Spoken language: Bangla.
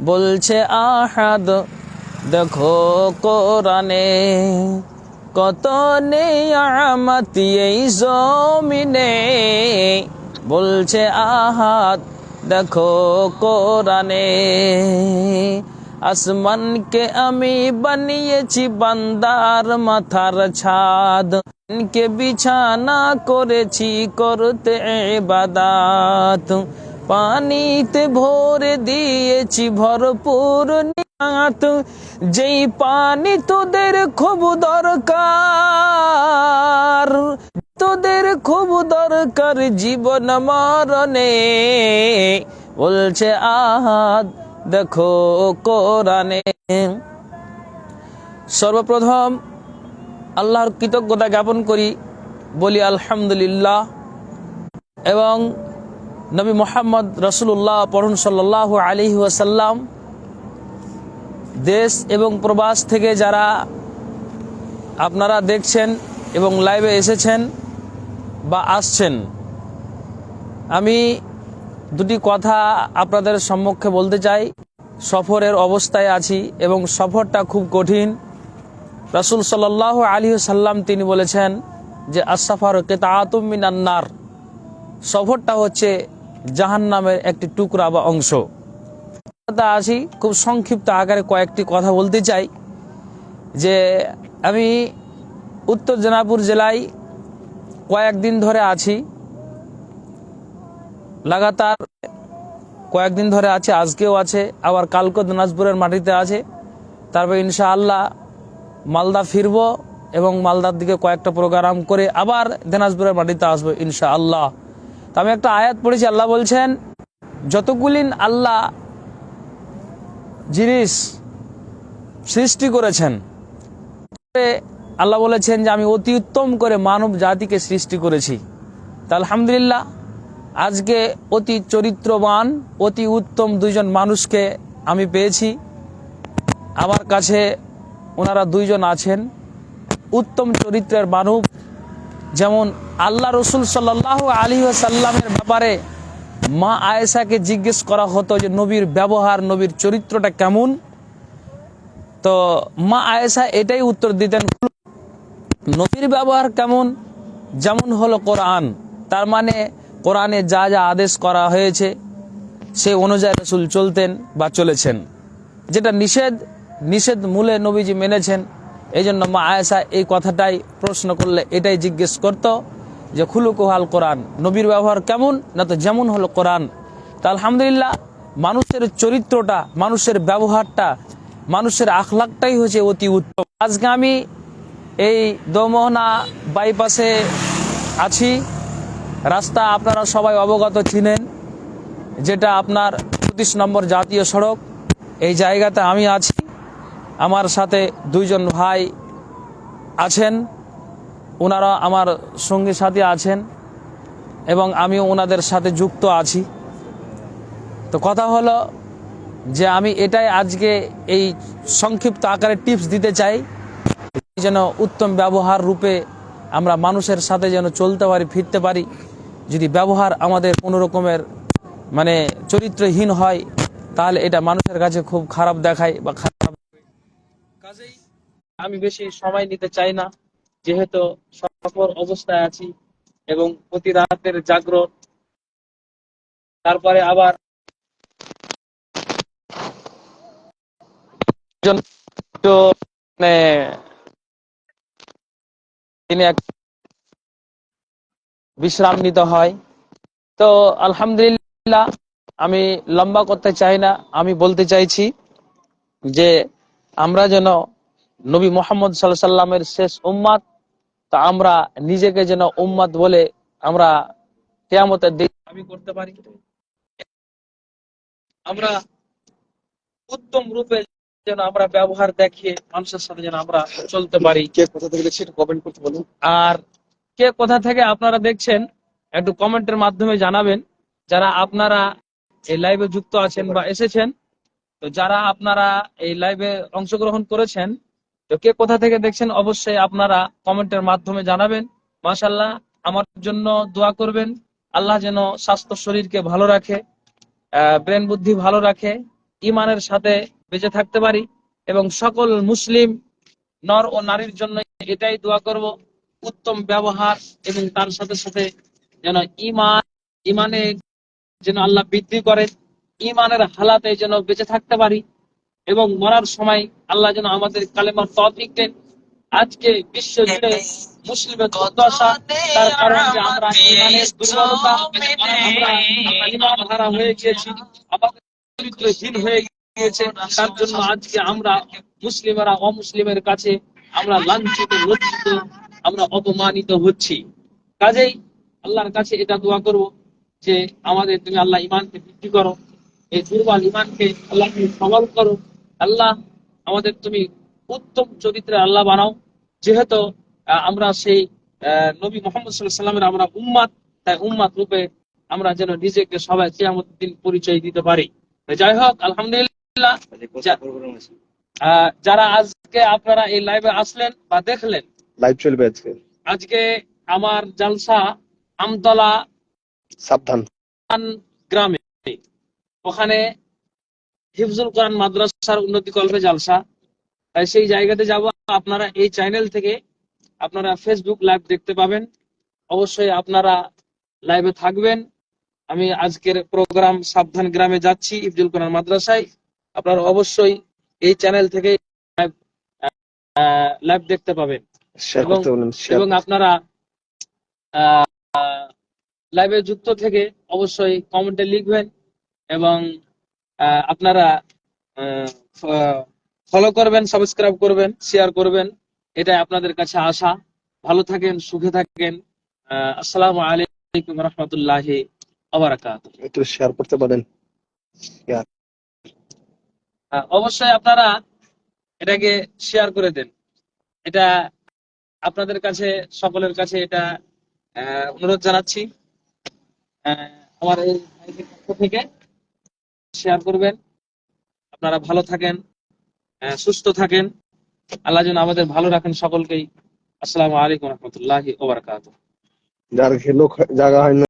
বলছে আহাদ, দেখো কোরআনে কত নেয়ামত এই জমিনে। বলছে আহাদ, দেখো কোরআনে আসমানকে আমি বানিয়েছি বান্দার মাথার ছাদ। কে বিছানা করেছি করতে বাদাত পানিতে ভরে দিয়েছি ভরপুর নিয়াত। যেই পানি তোদের খুব দরকার, তোদের খুব দরকার জীবন মরণে। বলছে আহাদ দেখো কোরআনে। সর্বপ্রথম আল্লাহর কৃতজ্ঞতা জ্ঞাপন করি, বলি আলহামদুলিল্লাহ। এবং নবী মোহাম্মদ রসুল্লাহ পড়ুন সাল্লাহ আলী ওয়াসাল্লাম দেশ এবং প্রবাস থেকে যারা আপনারা দেখছেন এবং লাইভে এসেছেন বা আসছেন, আমি দুটি কথা আপনাদের সম্মুখে বলতে চাই। সফরের অবস্থায় আছি এবং সফরটা খুব কঠিন। রাসুল সাল্লাহ আলী সাল্লাম তিনি বলেছেন যে আসাফার কেতাতুমিন আন্নার সফরটা হচ্ছে জাহান নামের একটি টুকরা বা অংশ। আসি খুব সংক্ষিপ্ত আকারে কয়েকটি কথা বলতে চাই, যে আমি উত্তর দিনাজপুর জেলায় কয়েকদিন ধরে আছি। লাগাতার কয়েকদিন ধরে আছে, আজকেও আছে, আবার কালকে দিনাজপুরের মাটিতে আছে। তারপর ইনশাআল্লাহ মালদা ফিরব এবং মালদার দিকে কয়েকটা প্রোগ্রাম করে আবার দিনাজপুরের মাটিতে আসব ইনশা আল্লাহ তো আমি একটা আয়াত পড়েছি, আল্লাহ বলছেন যতগুলিন আল্লাহ জিনিস সৃষ্টি করেছেন, আল্লাহ বলেছেন যে আমি অতি উত্তম করে মানব জাতিকে সৃষ্টি করেছি। তা আলহামদুলিল্লাহ, আজকে অতি চরিত্রবান, অতি উত্তম দুইজন মানুষকে আমি পেয়েছি। আমার কাছে ওনারা দুইজন আছেন, উত্তম চরিত্রের মানব যেমন আল্লাহ রসুল সাল্লাহ আলী সাল্লামের ব্যাপারে মা আয়েশাকে জিজ্ঞেস করা হতো যে নবীর ব্যবহার, নবীর চরিত্রটা কেমন? তো মা আয়েশা এটাই উত্তর দিতেন, নবীর ব্যবহার কেমন? যেমন হলো কোরআন। তার মানে কোরআনে যা যা আদেশ করা হয়েছে সে অনুযায়ী রসুল চলতেন বা চলেছেন। যেটা নিষেধ নিষেধ মূলে নবীজি মেনেছেন। এই জন্য মা আয়েশা এই কথাটাই প্রশ্ন করলে এটাই জিজ্ঞেস করত যে খুলুকুহাল কোরআন। নবীর ব্যবহার কেমন? না তো যেমন হলো কোরআন। তা আলহামদুলিল্লাহ, মানুষের চরিত্রটা, মানুষের ব্যবহারটা, মানুষের আখলাকটাই হচ্ছে অতি উত্তম। আজকে আমি এই দোমোহনা বাইপাসে আছি। রাস্তা আপনারা সবাই অবগত ছিলেন যেটা আপনার পঁচিশ নম্বর জাতীয় সড়ক। এই জায়গাতে আমি আছি। আমার সাথে দুইজন ভাই আছেন। ওনারা আমার সঙ্গী সাথী আছেন এবং আমিও ওনাদের সাথে যুক্ত আছি। তো কথা হলো যে আমি এটাই আজকে এই সংক্ষিপ্ত আকারে টিপস দিতে চাই যেন উত্তম ব্যবহার রূপে আমরা মানুষের সাথে যেন চলতে পারি, ফিরতে পারি। যদি ব্যবহার আমাদের কোনো রকমের মানে চরিত্রহীন হয়, তাহলে এটা মানুষের কাছে খুব খারাপ দেখায় বা খারাপ কাজেই আমি বেশি সময় নিতে চাই না, যেহেতু সফর অবস্থায় আছি এবং প্রতি রাতের জাগ্রত তারপরে আবার মানে তিনি এক বিশ্রাম নিতে হয়। তো আলহামদুলিল্লাহ, আমি লম্বা করতে চাই না। আমি বলতে চাইছি যে আমরা যেন নবী মোহাম্মদ সাল্লাহ সাল্লামের শেষ উম্মাদ তা আমরা নিজেকে যেন উম্মাদ বলে আমরা কেয়ামতের দিন দাবি করতে পারি। আমরা উত্তম রূপে যেন আমরা ব্যবহার দেখিয়ে মানুষের সাথে যেন আমরা চলতে পারি। কে কোথা থেকে দেখছি একটু কমেন্ট করতে বলুন। আর কে কোথা থেকে আপনারা দেখছেন একটু কমেন্টের মাধ্যমে জানাবেন। যারা আপনারা এই লাইভে যুক্ত আছেন বা এসেছেন তো যারা আপনারা এই লাইভে অংশগ্রহণ করেছেন তো কে কোথা থেকে দেখছেন, অবশ্যই আপনারা কমেন্টের মাধ্যমে জানাবেন। মাশাল্লাহ আমার জন্য দোয়া করবেন। আল্লাহ যেন স্বাস্থ্য শরীরকে ভালো রাখে ব্রেন বুদ্ধি ভালো রাখে ইমানের সাথে বেঁচে থাকতে পারি এবং সকল মুসলিম নর ও নারীর জন্য এটাই দোয়া করব, উত্তম ব্যবহার এবং তার সাথে সাথে যেন ইমান ইমানে যেন আল্লাহ বৃদ্ধি করে ইমানের হালাতে যেন বেঁচে থাকতে পারি। এবং মরার সময় আল্লাহ যেন আমাদের কালেমার তৌফিক দেন। আজকে বিশ্ব জুড়ে মুসলিমের দুর্দশা, তার কারণ আমরা ইমানের দুর্বলতা ইমান হারা হয়ে গিয়েছি আমাদের চরিত্রহীন হয়ে গিয়েছে, তার জন্য আজকে আমরা মুসলিমেরা অমুসলিমের কাছে আমরা লাঞ্ছিত, লজ্জিত, আমরা অপমানিত হচ্ছি। কাজেই আল্লাহর কাছে এটা দোয়া করব যে আমাদের তুমি আল্লাহ ইমানকে বৃদ্ধি করো, এই দুর্বল ইমানকে আল্লাহ সবল করো। আল্লাহ আমাদের তুমি উত্তম চরিত্রে আল্লাহ বানাও। যেহেতু আহ, আমরা সেই আহ, নবী মোহাম্মদ সাল্লামের আমরা উম্মাদ তাই উম্মাদ রূপে আমরা যেন নিজেকে সবাই কিয়ামত দিন পরিচয় দিতে পারি। যাই হোক আলহামদুলিল্লাহ আহ, যারা আজকে আপনারা এই লাইভে আসলেন বা দেখলেন লাইভ চলবে আজকে। আজকে আমার জালসা আমতলা সাবধান। গ্রামে ওখানে হিফজুল কোরআন মাদ্রাসার উন্নতি কল্পে জালসা। তাই সেই জায়গাতে যাব। আপনারা এই চ্যানেল থেকে আপনারা ফেসবুক লাইভ দেখতে পাবেন। অবশ্যই আপনারা লাইভে থাকবেন। আমি আজকের প্রোগ্রাম সাবধান গ্রামে যাচ্ছি ইফজুল কোরআন মাদ্রাসায়। আপনারা অবশ্যই এই চ্যানেল থেকে লাইভ দেখতে পাবেন। এবং- আপনারা লাইভে যুক্ত থেকে অবশ্যই কমেন্টে লিখবেন এবং আপনারা ফলো করবেন সাবস্ক্রাইব করবেন শেয়ার করবেন। এটা আপনাদের কাছে আশা। ভালো থাকেন সুখে থাকেন। আসসালামু আলাইকুম রহমতুল্লাহ আবরাকাত একটু শেয়ার করতে পারেন। অবশ্যই আপনারা এটাকে শেয়ার করে দেন। এটা আপনাদের কাছে সকলের কাছে এটা আহ, অনুরোধ জানাচ্ছি। আমার এই পক্ষ থেকে শেয়ার করবেন। আপনারা ভালো থাকেন সুস্থ থাকেন। আল্লাহ যেন আমাদের ভালো রাখেন সকলকেই। আসসালামু আলাইকুম রহমতুল্লাহ ওবরাকাত যার হয় না।